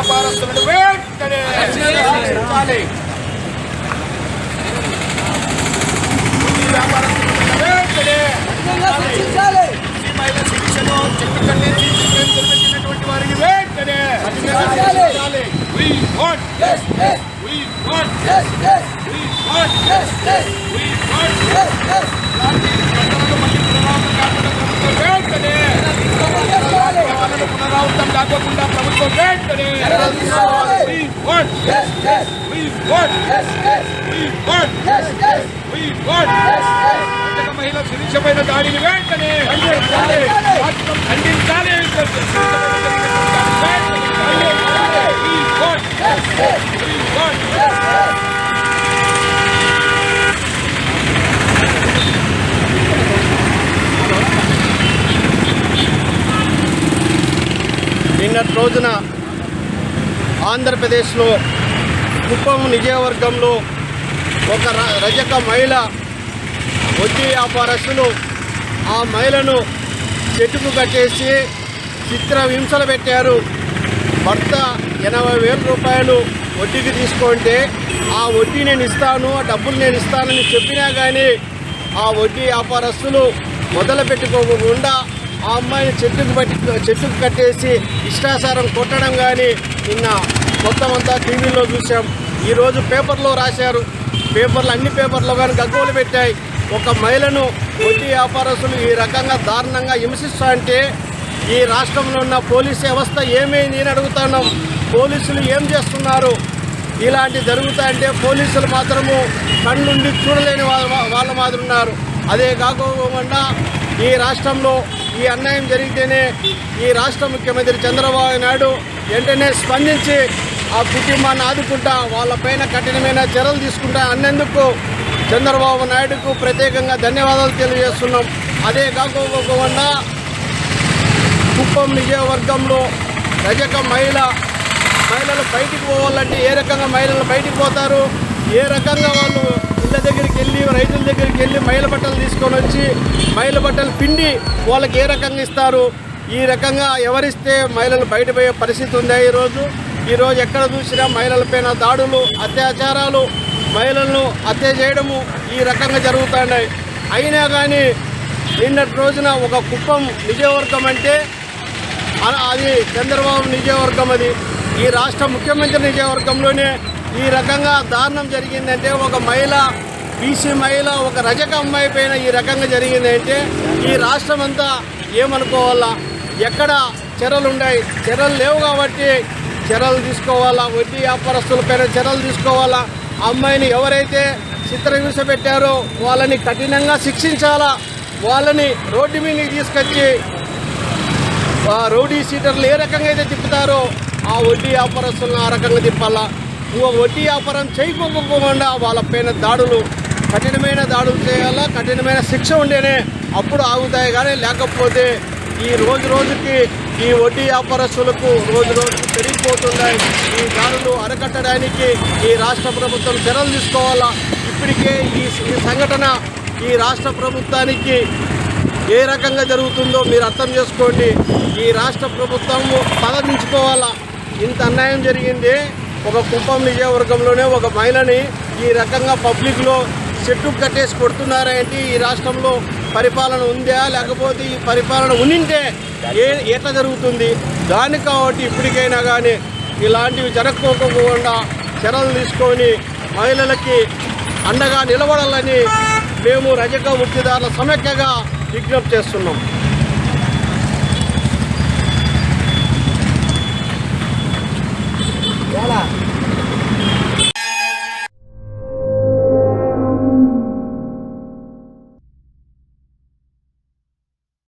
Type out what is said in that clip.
వ్యాపారస్తులను వెంటనే వారికి వెంటనే We want yes, yes. We want yes, yes. We want yes, yes. We want yes, yes. పునరావృతం కాకుండా ప్రభుత్వం వెంటనే తీసుకోవాలి. We want, Yes, yes, we want, yes, yes, we want, yes, yes, we want. yes, yes. ప్రత్యేక మహిళ శిరీషమైన దాడిని వెంటనే ఖండించాలి. రాష్ట్రం ఖండించాలి We want, Yes, yes, we want. yes, yes. నిన్నటి రోజున ఆంధ్రప్రదేశ్లో కుప్పం నిజవర్గంలో ఒక ర- రజక మహిళ వడ్డీ వ్యాపారస్తులు ఆ మహిళను చెట్టుకు కట్టేసి చిత్ర హింసలు పెట్టారు. భర్త ఎనభై వేల రూపాయలు వడ్డీకి తీసుకుంటే ఆ వడ్డీ నేను ఇస్తాను ఆ డబ్బులు నేను ఇస్తానని చెప్పినా కానీ ఆ వడ్డీ వ్యాపారస్తులు మొదలు పెట్టుకోకుండా ఆ అమ్మాయిని చెట్టుకు పట్టి చెట్టుకు కట్టేసి ఇష్టాసారం కొట్టడం కానీ నిన్న మొత్తం అంతా టీవీలో చూసాం ఈరోజు పేపర్లో రాశారు. పేపర్లు అన్ని పేపర్లో కానీ గగ్గోలు పెట్టాయి. ఒక మహిళను వడ్డీ వ్యాపారస్తులు ఈ రకంగా దారుణంగా హింసిస్తా అంటే ఈ రాష్ట్రంలో ఉన్న పోలీస్ వ్యవస్థ ఏమైంది అని అడుగుతున్నాం. పోలీసులు ఏం చేస్తున్నారు? ఇలాంటి జరుగుతాయంటే పోలీసులు మాత్రము కళ్ళుండి చూడలేని వాళ్ళ వాళ్ళ మాదిరి ఉన్నారు. అదే కాకుండా ఈ రాష్ట్రంలో ఈ అన్యాయం జరిగితేనే ఈ రాష్ట్ర ముఖ్యమంత్రి చంద్రబాబు నాయుడు వెంటనే స్పందించి ఆ కుటుంబాన్ని ఆదుకుంటా వాళ్ళపైన కఠినమైన చర్యలు తీసుకుంటా అన్నందుకు చంద్రబాబు నాయుడుకు ప్రత్యేకంగా ధన్యవాదాలు తెలియజేస్తున్నాం. అదే కాకుండా కుప్పం నియోజకవర్గంలో రజక మహిళ మహిళలు బయటికి పోవాలంటే ఏ రకంగా మహిళలు బయటికి పోతారు? ఏ రకంగా వాళ్ళు దగ్గరికి వెళ్ళి రైతుల దగ్గరికి వెళ్ళి మైల బట్టలు తీసుకొని వచ్చి మైల బట్టలు పిండి వాళ్ళకి ఏ రకంగా ఇస్తారు? ఈ రకంగా ఎవరిస్తే మహిళలు బయటపోయే పరిస్థితి ఉందా ఈరోజు? ఈరోజు ఎక్కడ చూసినా మహిళలపైన దాడులు అత్యాచారాలు మహిళలను హత్య చేయడము ఈ రకంగా జరుగుతున్నాయి. అయినా కానీ నిన్నటి రోజున ఒక కుప్పం నిజవర్గం అంటే అది చంద్రబాబు నిజవర్గం అది. ఈ రాష్ట్ర ముఖ్యమంత్రి నిజవర్గంలోనే ఈ రకంగా దారుణం జరిగిందంటే ఒక మహిళ బీసీ మహిళ ఒక రజక అమ్మాయి పైన ఈ రకంగా జరిగిందంటే ఈ రాష్ట్రం అంతా ఏమనుకోవాలా? ఎక్కడ చర్యలు ఉన్నాయి చర్యలు లేవు కాబట్టి చర్యలు తీసుకోవాలా? వడ్డీ వ్యాపారస్తుల పైన చర్యలు తీసుకోవాలా? అమ్మాయిని ఎవరైతే చిత్రహింస పెట్టారో వాళ్ళని కఠినంగా శిక్షించాలా? వాళ్ళని రోడ్డు మీదకి తీసుకొచ్చి రౌడీ సీటర్లు ఏ రకంగా అయితే తిప్పుతారో ఆ వడ్డీ వ్యాపారస్తులను ఆ రకంగా తిప్పాలా? ఇంకో వడ్డీ వ్యాపారం చేయకపోకుండా వాళ్ళ పైన దాడులు కఠినమైన దాడులు చేయాలా? కఠినమైన శిక్ష ఉండేనే అప్పుడు ఆగుతాయి కానీ లేకపోతే ఈ రోజు రోజుకి ఈ వడ్డీ వ్యాపారస్తులకు రోజు రోజుకి పెరిగిపోతున్నాయి ఈ దాడులు అరకట్టడానికి ఈ రాష్ట్ర ప్రభుత్వం చర్యలు తీసుకోవాలా? ఇప్పటికే ఈ ఈ సంఘటన ఈ రాష్ట్ర ప్రభుత్వానికి ఏ రకంగా జరుగుతుందో మీరు అర్థం చేసుకోండి. ఈ రాష్ట్ర ప్రభుత్వం తలదించుకోవాలా ఇంత అన్యాయం జరిగింది. ఒక కుప్పం నియోజకవర్గంలోనే ఒక మహిళని ఈ రకంగా పబ్లిక్లో చెట్టు కట్టేసి కొడుతున్నారేంటి ఈ రాష్ట్రంలో పరిపాలన ఉందా? లేకపోతే ఈ పరిపాలన ఉనింటే ఏ ఎట్లా జరుగుతుంది? దాని కాబట్టి ఇప్పటికైనా కానీ ఇలాంటివి జరగకపోకుండా చర్యలు తీసుకొని మహిళలకి అండగా నిలబడాలని మేము రజక వృత్తిదారుల సమైక్యగా విజ్ఞప్తి చేస్తున్నాం.